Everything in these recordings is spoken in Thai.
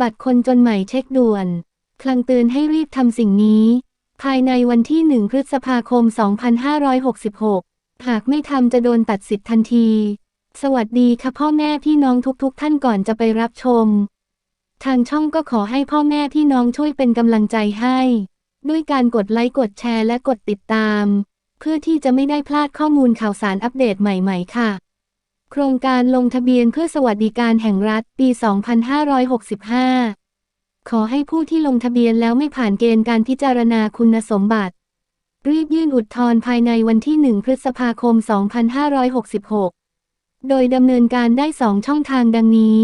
บัตรคนจนใหม่เช็คด่วน คลังเตือนให้รีบทำสิ่งนี้ ภายในวันที่ 1 พฤษภาคม 2566 หากไม่ทำจะโดนตัดสิทธิ์ทันที สวัสดีค่ะพ่อแม่พี่น้องทุกๆ ท่านก่อนจะไปรับชม ทางช่องก็ขอให้พ่อแม่พี่น้องช่วยเป็นกำลังใจให้ ด้วยการกดไลค์กดแชร์และกดติดตาม เพื่อที่จะไม่ได้พลาดข้อมูลข่าวสารอัปเดตใหม่ ๆ ค่ะ โครงการลงทะเบียนเพื่อสวัสดิการแห่งรัฐปี 2565 ขอให้ผู้ที่ลงทะเบียนแล้วไม่ผ่านเกณฑ์การพิจารณาคุณสมบัติ รีบยื่นอุทธรณ์ภายในวันที่ 1 พฤษภาคม 2566 โดยดำเนินการได้ 2 ช่องทางดังนี้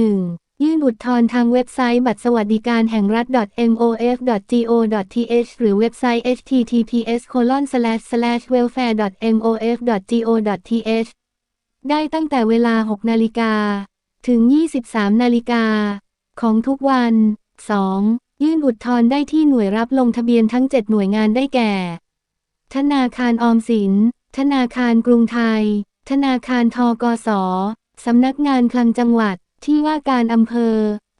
1. ยื่นอุทธรณ์ทางเว็บไซต์บัตรสวัสดิการแห่งรัฐ mof.go.th หรือเว็บไซต์ https://welfare.mof.go.th ได้ตั้งแต่เวลา 6 นาฬิกา ถึง 23 นาฬิกา ของทุกวัน 2. ยื่นอุทธรณ์ได้ที่หน่วยรับลงทะเบียนทั้ง 7 หน่วยงานได้แก่ ธนาคารออมสิน ธนาคารกรุงไทย ธนาคารทกส สำนักงานคลังจังหวัด ที่ว่าการอำเภอ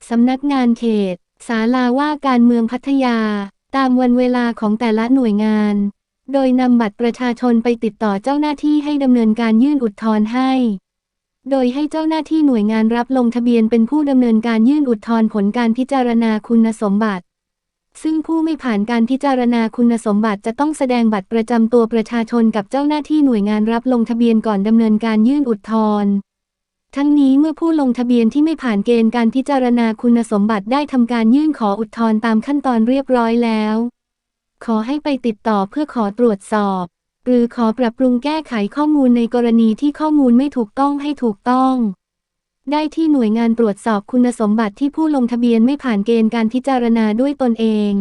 สำนักงานเขตศาลาว่าการเมืองพัทยา ตามวันเวลาของแต่ละหน่วยงาน โดยนำบัตรประชาชนไปติดต่อเจ้าหน้าที่ให้ดำเนินการยื่นอุทธรณ์ให้ โดยให้เจ้าหน้าที่หน่วยงานรับลงทะเบียนเป็นผู้ดำเนินการยื่นอุทธรณ์ผลการพิจารณาคุณสมบัติ ซึ่งผู้ไม่ผ่านการพิจารณาคุณสมบัติจะต้องแสดงบัตรประจำตัวประชาชนกับเจ้าหน้าที่หน่วยงานรับลงทะเบียนก่อนดำเนินการยื่นอุทธรณ์ทั้งนี้เมื่อผู้ลงทะเบียนที่ไม่ผ่านเกณฑ์การพิจารณาคุณสมบัติได้ทำการยื่นขออุทธรณ์ตามขั้นตอนเรียบร้อยแล้ว ขอให้ไปติดต่อเพื่อขอตรวจสอบ หรือขอปรับปรุงแก้ไขข้อมูลในกรณีที่ข้อมูลไม่ถูกต้องให้ถูกต้อง ได้ที่หน่วยงานตรวจสอบคุณสมบัติที่ผู้ลงทะเบียนไม่ผ่านเกณฑ์การพิจารณาด้วยตนเอง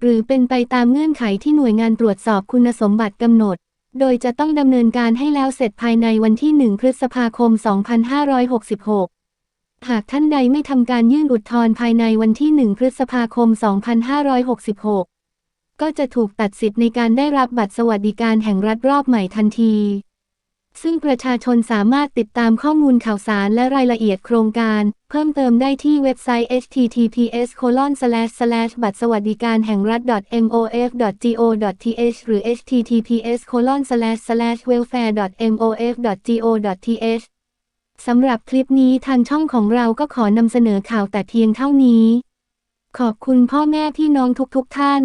หรือเป็นไปตามเงื่อนไขที่หน่วยงานตรวจสอบคุณสมบัติกำหนด โดยจะต้องดำเนินการให้แล้วเสร็จภายในวันที่ 1 พฤษภาคม 2566หากท่านใดไม่ทำการยื่นอุทธรณ์ภายในวันที่ 1 พฤษภาคม 2566 ก็จะถูกตัดสิทธิ์ในการได้รับบัตรสวัสดิการแห่งรัฐรอบใหม่ทันที ซึ่งประชาชนสามารถติดตามข้อมูลข่าวสารและรายละเอียดโครงการ เพิ่มเติมได้ที่เว็บไซต์ https: บัตรสวัสดิการแห่งรัฐ mof.go.th หรือ https: welfare.mof.go.th สำหรับคลิปนี้ทางช่องของเราก็ขอนำเสนอข่าวแต่เพียงเท่านี้ ขอบคุณพ่อแม่พี่น้องทุกๆทท่าน